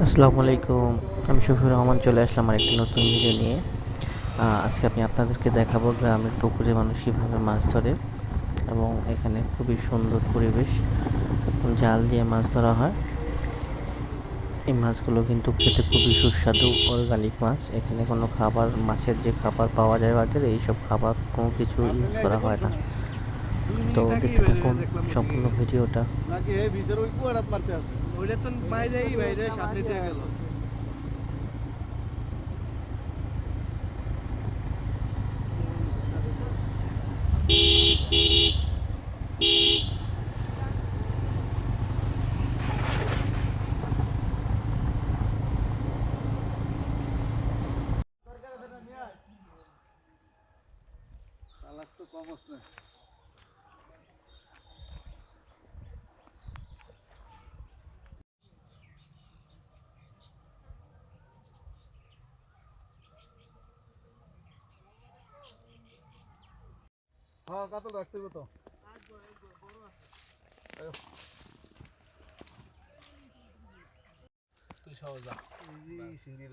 আসসালামু আলাইকুম। আমি শফিউর রহমান চলে আসলাম আর একটি নতুন ভিডিও নিয়ে। আজকে আমি আপনাদেরকে দেখাবো গ্রামের পুকুরে মানুষ কীভাবে মাছ ধরে এবং এখানে খুবই সুন্দর পরিবেশ। জাল দিয়ে মাছ ধরা হয়। এই মাছগুলো কিন্তু খেতে খুবই সুস্বাদু অর্গানিক মাছ। এখানে কোনো খাবার, মাছের যে খাবার পাওয়া যায় বাজারে, এইসব খাবার কোনো কিছু ইউজ করা হয় না। তো দেখতে থাকুন সম্পূর্ণ ভিডিওটা। নাকি হে ভিসের ওই কুয়ারাত মারতে আছে ওইটা তো বাইরেই বাইরে সামনে দিয়ে গেল সালাক তো কম হস না হ্যাঁ কাতল রাখতে হবে তো তুই সহজ এই সিঙ্গির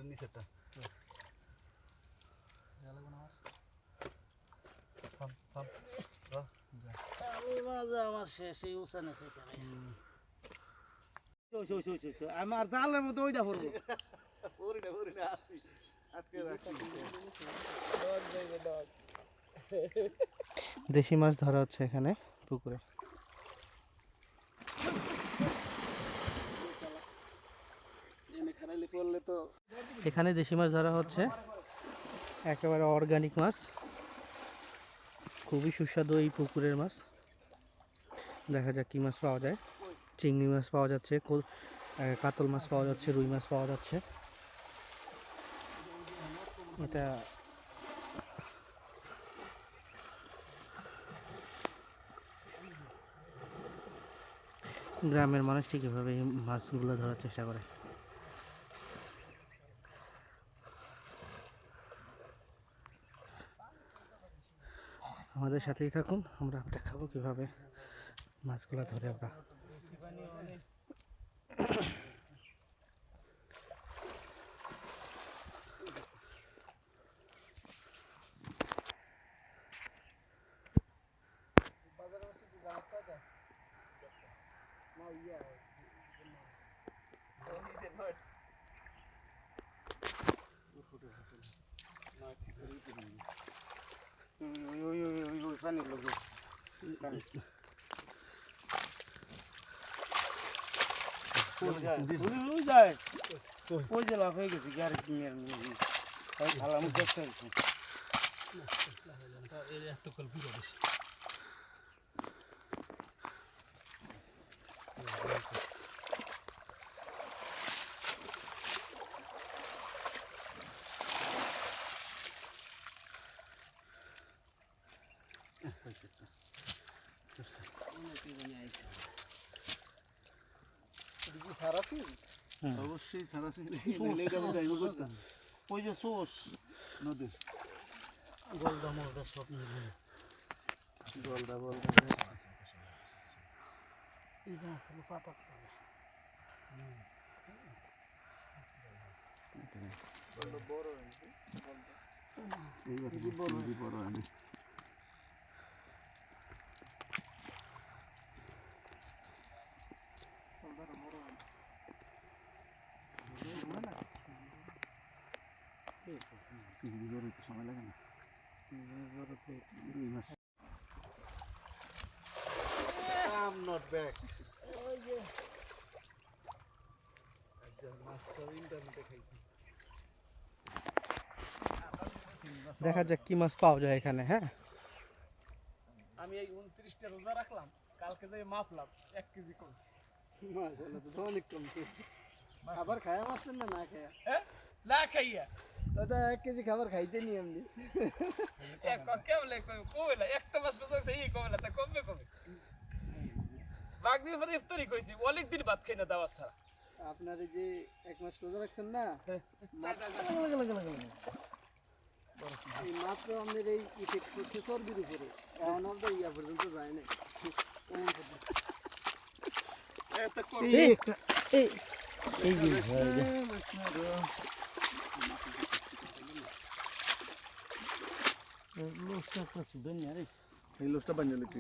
যা। আমার জালের মতো ওইটা ওরিনা আসি আটকে রাখছি দেশি মাছ ধরা হচ্ছে এখানে পুকুরে। এখানে দেশি মাছ ধরা হচ্ছে। একেবারে অর্গানিক মাছ। খুবই সুস্বাদু এই পুকুরের মাছ। দেখা যাক কী মাছ পাওয়া যায়। চিংড়ি মাছ পাওয়া যাচ্ছে কাতল মাছ পাওয়া যাচ্ছে, রুই মাছ পাওয়া যাচ্ছে। এটা গ্রামের মানুষটি কীভাবে এই মাছগুলো ধরার চেষ্টা করে। আমাদের সাথেই থাকুন, আমরা দেখাবো কীভাবে মাছগুলো ধরে আমরা। ওই ওই ওই ওই ওই পানির লোক ওই যায় ওই যে লাভ হয়ে গেছে গ্যারেজ নিয়ে ভালো আমি দেখতে অবশ্যই সারাসি ওই যে সোস। নদী গোলদা মোলদা সব নিয়ে বলদা বলদা এই যে আসলে পাতা এই বড় বড় আমি চিংড়ি বড় একটু সময় লাগে না দুই মাস I'm not back. মাছ দেখা যাক কি মাছ পাওয়া যায় এখানে হ্যাঁ? আমি এই উনত্রিশটা রোজা রাখলাম কালকে যাই মাপলাম এক কেজি কমছে। মাশাআল্লাহ অনেক কমছে। খাবার খায়া মারছেন না না খায়া? হ্যাঁ না খাইয়া? দাদা এক কেজি খাবার খাইতে নি আমি। এক কেমন কমে একটা মাস রোজা এই তা কমবে কমে। মাগরিব পরে ইফতারি কইছি অনেক দিন ভাত খাই না দাওয়া ছাড়া। আপনার এই যে এক মাস রোজা রাখছেন না। এই মাত্র আমাদের এই ইফেক্ট করছে চর্বির উপরে। এখন আমাদের ইয়া পর্যন্ত যায় না লোকটা বানিয়ে লিখতে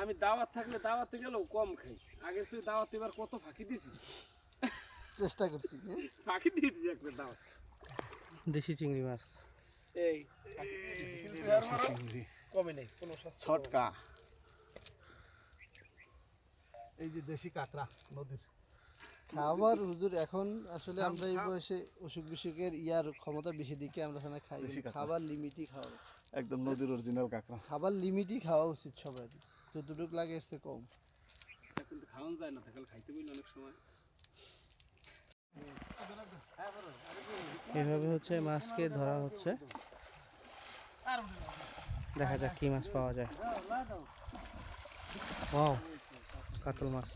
আমি দাওয়াত থাকলে দাওয়াতে গেলেও কম খাই। আগে তুই দাওয়াত এবার কত ফাঁকি দিছি? চেষ্টা করছি হ্যাঁ? ফাঁকি দিয়েছি একটা দাওয়াত। দেশি চিংড়ি মাছ। এই কমে নেই কোনো ছটকা। এই যে দেশি কাঁকড়া নদীর। খাবার হুজুর এখন আসলে আমরা এই বয়সে অসুখ বিসুখের ইয়ার ক্ষমতা বেশি দিকে আমরা এখানে খাই। খাবার লিমিটই খাওয়া উচিত। একদম নদীর অরিজিনাল কাঁকড়া। খাবার লিমিটই খাওয়া উচিত সবাই। যতটুকু লাগে এর চেয়ে কম কিন্তু খাওয়ান যায় না তাহলে খাইতে বলি অনেক সময়। এভাবে হচ্ছে মাছকে ধরা হচ্ছে। দেখা যাক কি মাছ পাওয়া যায়। কাতল মাছ।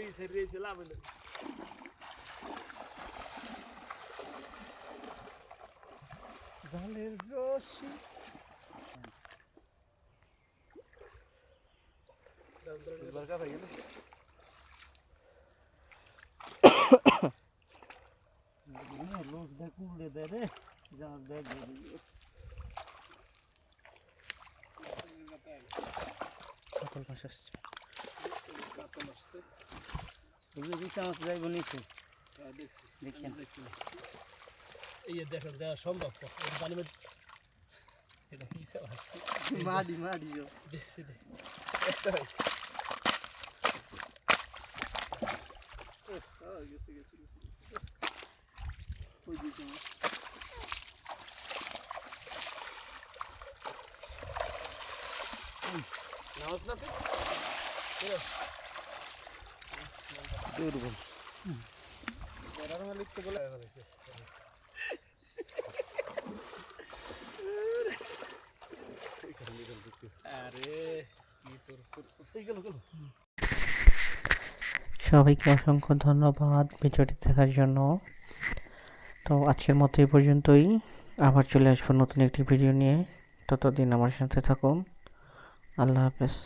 এই সাইড রয়েছে লাভ হলো জালের রশি রে যা দেখ কাতল মাছ আসছে কাতল আসছে এগুলো বিশা মাছ যাইব নিচে হ্যাঁ, দেখছি দেখেন। আমি যাইতে না। এই যে দেখেন দেওয়া সম্ভব তো এই পানি মধ্যে এটা কি সব আছে? মাডি মাডি সব। দেখছি দেখ একটা হয়েছে আহ, গেছে, গেছে, সবাইকে অসংখ্য ধন্যবাদ ভিডিওটি দেখার জন্য। তো আজকের মতো এই পর্যন্তই। আবার চলে আসব নতুন একটি ভিডিও নিয়ে। ততদিন আমার সাথে থাকুন। আল্লাহ হাফেজ।